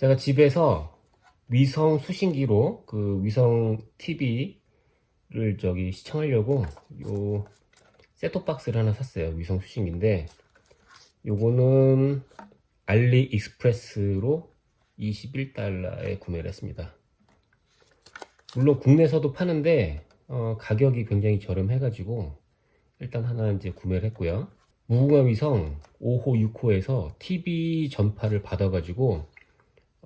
제가 집에서 위성 수신기로 그 위성 TV를 저기 시청하려고 요 셋톱 박스를 하나 샀어요. 위성 수신기인데 요거는 알리익스프레스로 21달러에 구매를 했습니다. 물론 국내에서도 파는데 어, 가격이 굉장히 저렴해가지고 일단 하나 이제 구매를 했고요. 무궁화 위성 5호, 6호에서 TV 전파를 받아가지고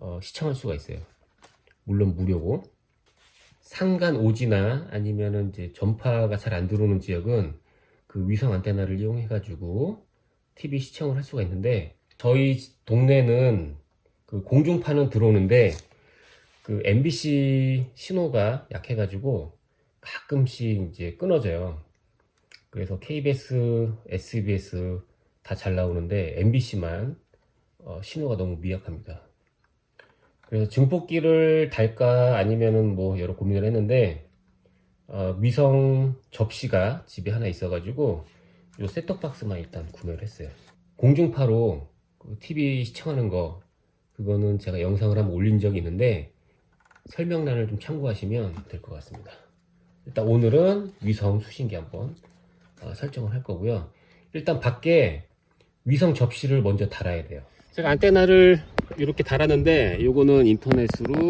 어, 시청할 수가 있어요. 물론 무료고 상간 오지나 아니면은 이제 전파가 잘 안 들어오는 지역은 그 위성 안테나를 이용해 가지고 TV 시청을 할 수가 있는데 저희 동네는 그 공중파는 들어오는데 그 MBC 신호가 약해 가지고 가끔씩 이제 끊어져요. 그래서 KBS, SBS 다 잘 나오는데 MBC만 어, 신호가 너무 미약합니다. 그래서 증폭기를 달까 아니면은 뭐 여러 고민을 했는데 어, 위성 접시가 집에 하나 있어가지고 요 셋톱 박스만 일단 구매를 했어요. 공중파로 그 TV 시청하는 거 그거는 제가 영상을 한번 올린 적이 있는데 설명란을 좀 참고하시면 될 것 같습니다. 일단 오늘은 위성 수신기 한번 어, 설정을 할 거고요. 일단 밖에 위성 접시를 먼저 달아야 돼요. 제가 안테나를 이렇게 달았는데 요거는 인터넷으로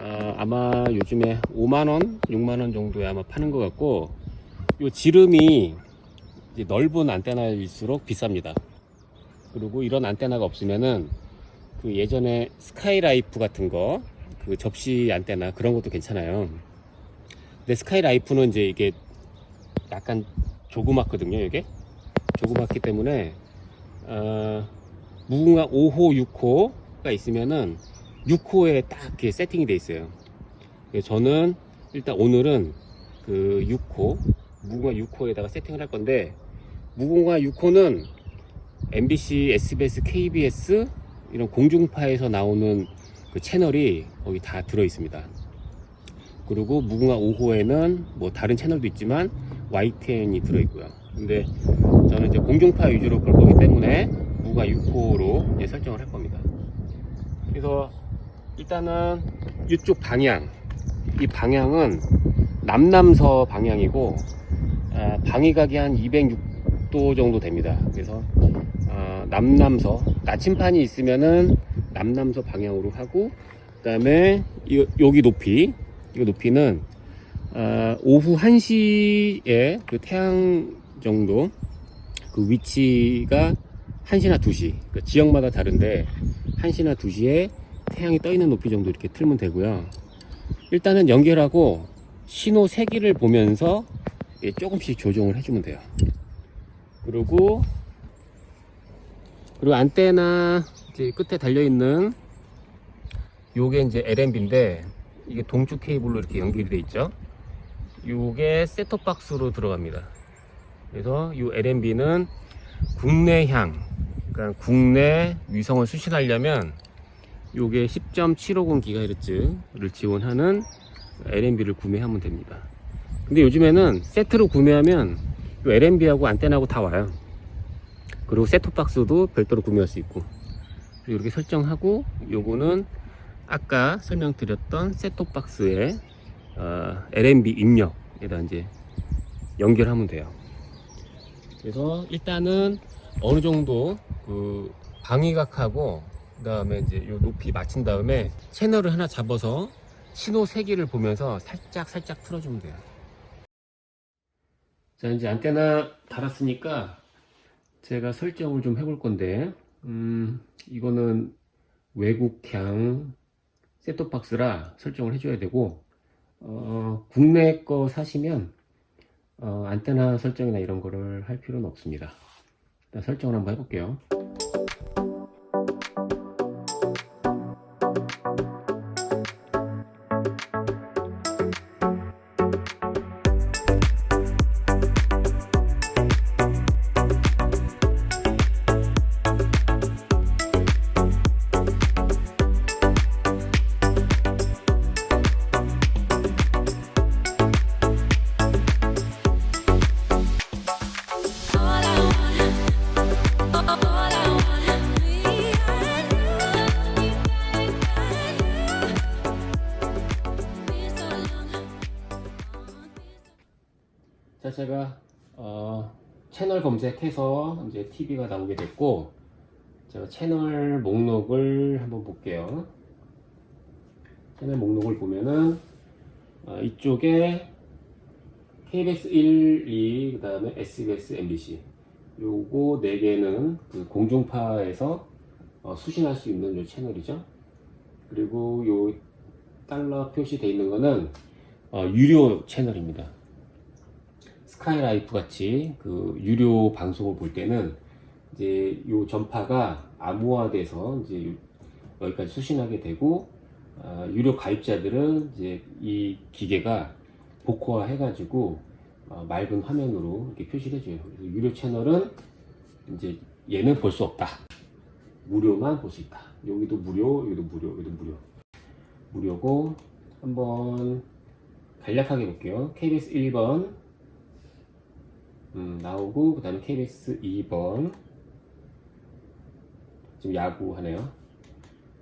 어, 아마 요즘에 5만원, 6만원 정도에 아마 파는 것 같고 요 지름이 넓은 안테나일수록 비쌉니다. 그리고 이런 안테나가 없으면은 그 예전에 스카이라이프 같은 거 그 접시 안테나 그런 것도 괜찮아요. 근데 스카이라이프는 이제 이게 약간 조그맣거든요, 이게 조그맣기 때문에 어, 무궁화 5호, 6호가 있으면은 6호에 딱 세팅이 돼 있어요. 저는 일단 오늘은 그 6호, 무궁화 6호에다가 세팅을 할 건데 무궁화 6호는 MBC, SBS, KBS 이런 공중파에서 나오는 그 채널이 거기 다 들어 있습니다. 그리고 무궁화 5호에는 뭐 다른 채널도 있지만 YTN이 들어 있고요. 근데 저는 이제 공중파 위주로 볼 거기 때문에 무궁화 6호로 설정을 할 겁니다. 그래서 일단은 이쪽 방향, 이 방향은 남남서 방향이고 아, 방위각이 한 206도 정도 됩니다. 그래서 아, 남남서 나침판이 있으면은 남남서 방향으로 하고 그다음에 이- 여기 높이 이 높이는 아, 오후 1시에 그 태양 정도 그 위치가 1시나 2시 그 지역마다 다른데 1시나 2시에 태양이 떠 있는 높이 정도 이렇게 틀면 되고요. 일단은 연결하고 신호 세기를 보면서 예, 조금씩 조정을 해주면 돼요. 그리고 그리고 안테나 이제 끝에 달려 있는 요게 이제 LMB인데 이게 동축 케이블로 이렇게 연결이 돼 있죠. 요게 셋톱 박스로 들어갑니다. 그래서 이 LMB는 국내향, 그러니까 국내 위성을 수신하려면 요게 10.750GHz를 지원하는 LMB를 구매하면 됩니다. 근데 요즘에는 세트로 구매하면 요 LMB하고 안테나하고 다 와요. 그리고 셋톱 박스도 별도로 구매할 수 있고 이렇게 설정하고 요거는 아까 설명드렸던 셋톱 박스에 어, LMB 입력에다 이제 연결하면 돼요. 그래서 일단은 어느 정도 그 방위각하고 그 다음에 이제 요 높이 맞춘 다음에 채널을 하나 잡아서 신호 세기를 보면서 살짝 살짝 틀어주면 돼요. 자 이제 안테나 달았으니까 제가 설정을 좀 해볼 건데 음 이거는 외국향 셋톱박스라 설정을 해줘야 되고 어, 국내 거 사시면 어, 안테나 설정이나 이런 거를 할 필요는 없습니다. 일단 설정을 한번 해볼게요. 제가 어, 채널 검색해서 이제 TV가 나오게 됐고, 제가 채널 목록을 한번 볼게요. 채널 목록을 보면은 어, 이쪽에 KBS 1, 2, 그 다음에 SBS, MBC 요거 네 개는 그 공중파에서 어, 수신할 수 있는 요 채널이죠. 그리고 요 달러 표시되어 있는 거는 어, 유료 채널입니다. 스카이라이프 같이 그 유료 방송을 볼 때는 이제 요 전파가 암호화돼서 이제 요- 여기까지 수신하게 되고 아, 유료 가입자들은 이제 이 기계가 복호화 해가지고 어, 맑은 화면으로 이렇게 표시를 해줘요. 유료 채널은 이제 얘는 볼 수 없다. 무료만 볼 수 있다. 여기도 무료, 여기도 무료, 여기도 무료. 무료고 한번 간략하게 볼게요. KBS 1번 음, 나오고 그 다음에 KBS 2번. 지금 야구 하네요.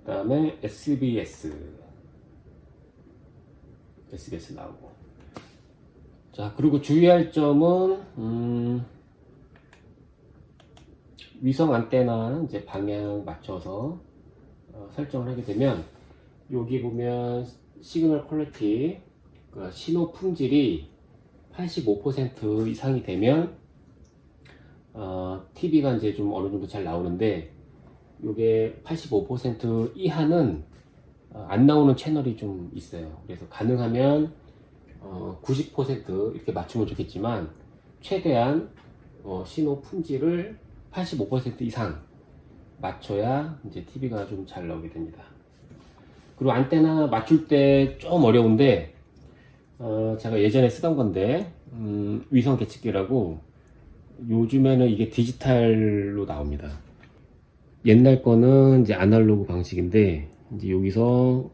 그 다음에 SBS SBS 나오고. 자 그리고 주의할 점은 음, 위성 안테나 이제 방향 맞춰서 어, 설정을 하게 되면 여기 보면 시그널 퀄리티 그 신호 품질이 85% 이상이 되면 어, TV가 이제 좀 어느 정도 잘 나오는데 이게 85% 이하는 어, 안 나오는 채널이 좀 있어요. 그래서 가능하면 어, 90% 이렇게 맞추면 좋겠지만 최대한 어, 신호 품질을 85% 이상 맞춰야 이제 TV가 좀 잘 나오게 됩니다. 그리고 안테나 맞출 때 좀 어려운데 어, 제가 예전에 쓰던 건데 음, 위성 계측기라고 요즘에는 이게 디지털로 나옵니다. 옛날 거는 이제 아날로그 방식인데 이제 여기서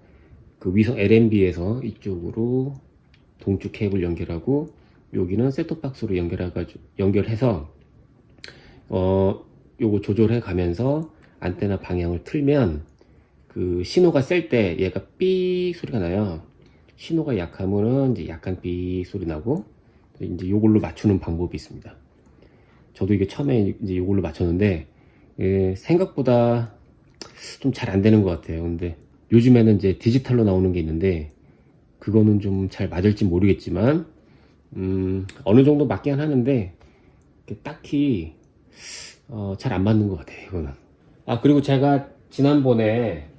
그 위성 LNB에서 이쪽으로 동축 케이블 연결하고 여기는 셋톱박스로 연결해가지고 연결해서 어 요거 조절해 가면서 안테나 방향을 틀면 그 신호가 셀 때 얘가 삐 소리가 나요. 신호가 약하면은 이제 약간 삐 소리 나고 이제 요걸로 맞추는 방법이 있습니다. 저도 이게 처음에 이제 요걸로 맞췄는데 예, 생각보다 좀 잘 안 되는 것 같아요. 근데 요즘에는 이제 디지털로 나오는 게 있는데 그거는 좀 잘 맞을지 모르겠지만 음, 어느 정도 맞긴 하는데 딱히 어, 잘 안 맞는 것 같아요. 이거는. 아 그리고 제가 지난번에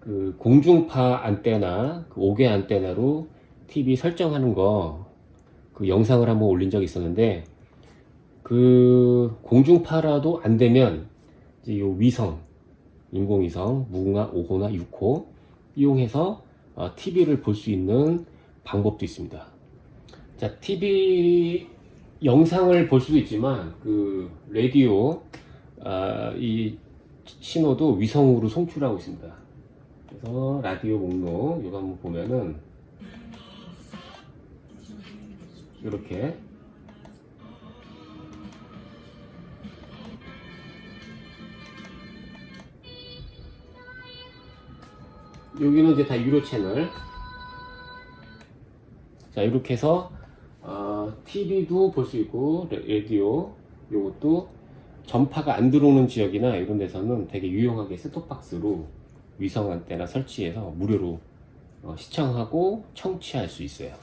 그 공중파 안테나, 그 5개 안테나로 TV 설정하는 거 그 영상을 한번 올린 적이 있었는데 그 공중파라도 안 되면 이제 요 위성, 인공위성, 무궁화 5호나 6호 이용해서 TV를 볼 수 있는 방법도 있습니다. 자, TV 영상을 볼 수도 있지만 그 라디오 아, 이 신호도 위성으로 송출하고 있습니다. 그래서 라디오 목록 이거 한번 보면은 이렇게 여기는 이제 다 유료 채널. 자 이렇게 해서 어, TV도 볼 수 있고 레- 라디오 요것도 전파가 안 들어오는 지역이나 이런 데서는 되게 유용하게 셋톱박스로 위성 안테나 설치해서 무료로 어, 시청하고 청취할 수 있어요.